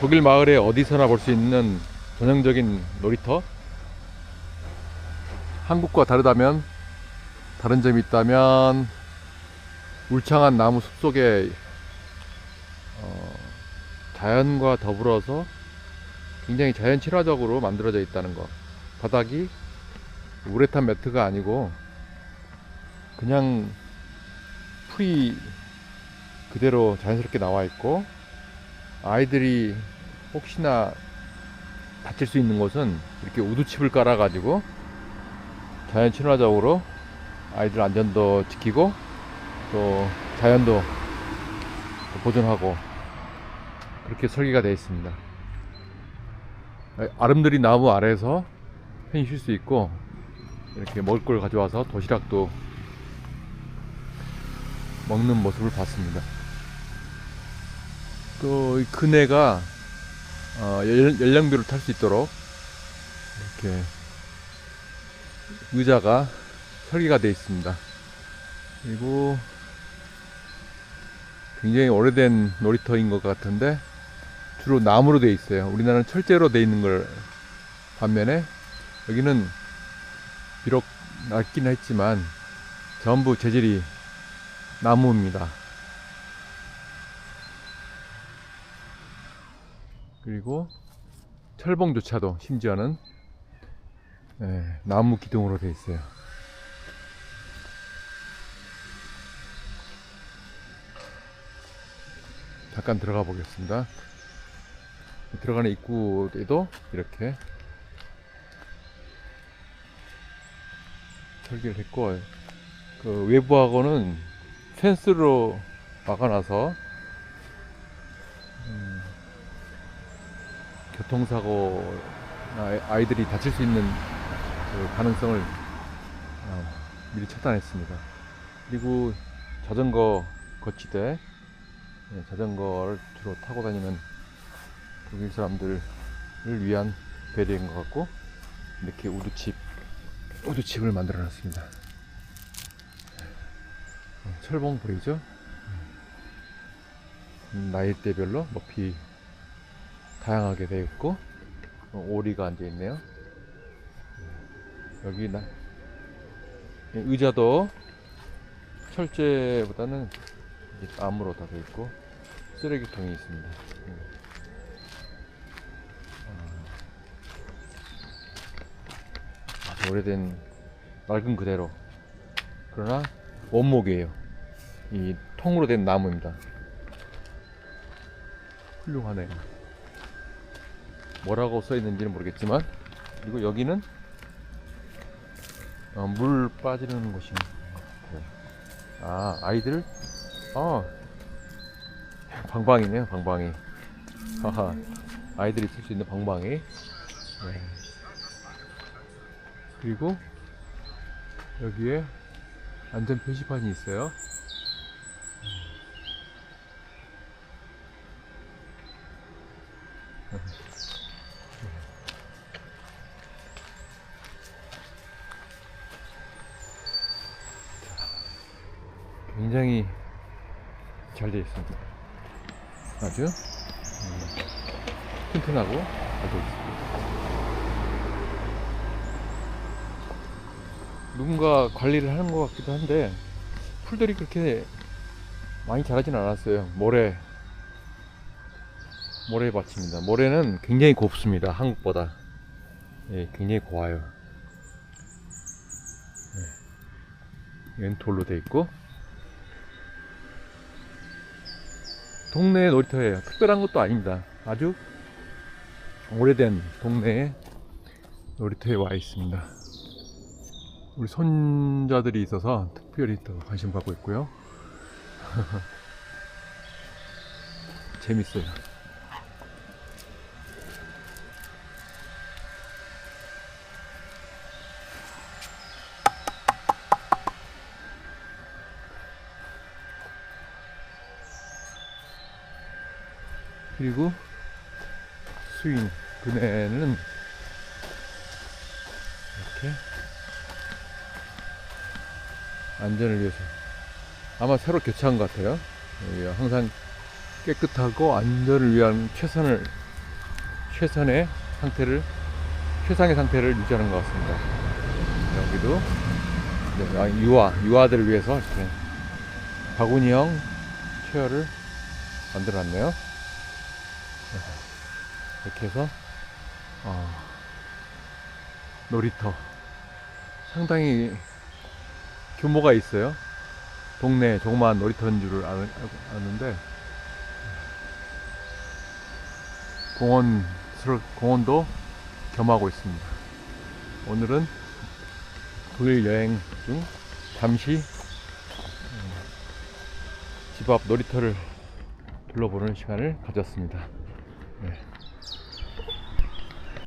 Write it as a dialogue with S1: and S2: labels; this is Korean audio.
S1: 독일 마을에 어디서나 볼 수 있는 전형적인 놀이터. 한국과 다르다면 다른 점이 있다면 울창한 나무 숲속에 어, 자연과 더불어서 굉장히 자연 친화적으로 만들어져 있다는 것. 바닥이 우레탄 매트가 아니고 그냥 풀이 그대로 자연스럽게 나와 있고 아이들이 혹시나 다칠 수 있는 곳은 이렇게 우두칩을 깔아 가지고 자연 친화적으로 아이들 안전도 지키고 또 자연도 보존하고 그렇게 설계가 되어 있습니다. 아름드리 나무 아래에서 편히 쉴 수 있고 이렇게 먹을 걸 가져와서 도시락도 먹는 모습을 봤습니다. 또이 그네가 어, 열- 연령별로 탈 수 있도록 이렇게 의자가 설계가 되어 있습니다. 그리고 굉장히 오래된 놀이터인 것 같은데 주로 나무로 되어 있어요. 우리나라는 철제로 되어 있는 걸 반면에 여기는 비록 낡긴 했지만 전부 재질이 나무입니다. 그리고 철봉조차도 심지어는 예, 나무 기둥으로 되어 있어요. 잠깐 들어가 보겠습니다. 들어가는 입구에도 이렇게 설계를 했고 그 외부하고는 펜스로 막아놔서 교통사고 아이들이 다칠 수 있는 그 가능성을 어, 미리 차단했습니다. 그리고 자전거 거치대 예, 자전거를 주로 타고 다니는 독일 사람들을 위한 배려인 것 같고 이렇게 우두칩 우두칩을 만들어 놨습니다. 어, 철봉 보이죠? 음, 나이대별로 높이 다양하게 되어 있고 어, 오리가 앉아 있네요. 여기 나 예, 의자도 철제보다는 나무로 다 되어 있고 쓰레기통이 있습니다. 음. 아, 오래된 맑은 그대로 그러나 원목이에요. 이 통으로 된 나무입니다. 훌륭하네요. 뭐라고 써 있는지는 모르겠지만 그리고 여기는 어, 물 빠지는 곳인 것 같아요. 아 아이들? 아 방방이네요 방방이. 하하. 아이들이 쓸 수 있는 방방이. 네. 그리고 여기에 안전 표시판이 있어요 굉장히 잘 되어 있습니다. 아주 음, 튼튼하고 잘 되어 있습니다. 누군가 관리를 하는 것 같기도 한데 풀들이 그렇게 많이 자라진 않았어요. 모래 모래밭입니다. 모래는 굉장히 곱습니다. 한국보다 예, 굉장히 고와요. 예. 이건 돌로 되어 있고 동네 놀이터예요. 특별한 것도 아닙니다. 아주 오래된 동네에 놀이터에 와 있습니다. 우리 손자들이 있어서 특별히 더 관심 받고 있고요. 재밌어요. 그리고 스윙 그네는 이렇게 안전을 위해서 아마 새로 교체한 것 같아요. 여기가 항상 깨끗하고 안전을 위한 최선을 최선의 상태를 최상의 상태를 유지하는 것 같습니다. 여기도 네, 아, 유아 유아들을 위해서 이렇게 바구니형 체어를 만들어놨네요. 네, 이렇게 해서 어, 놀이터 상당히 규모가 있어요. 동네 조그마한 놀이터인 줄을 아는데 공원 공원도 겸하고 있습니다. 오늘은 독일 여행 중 잠시 집 앞 놀이터를 둘러보는 시간을 가졌습니다. 네.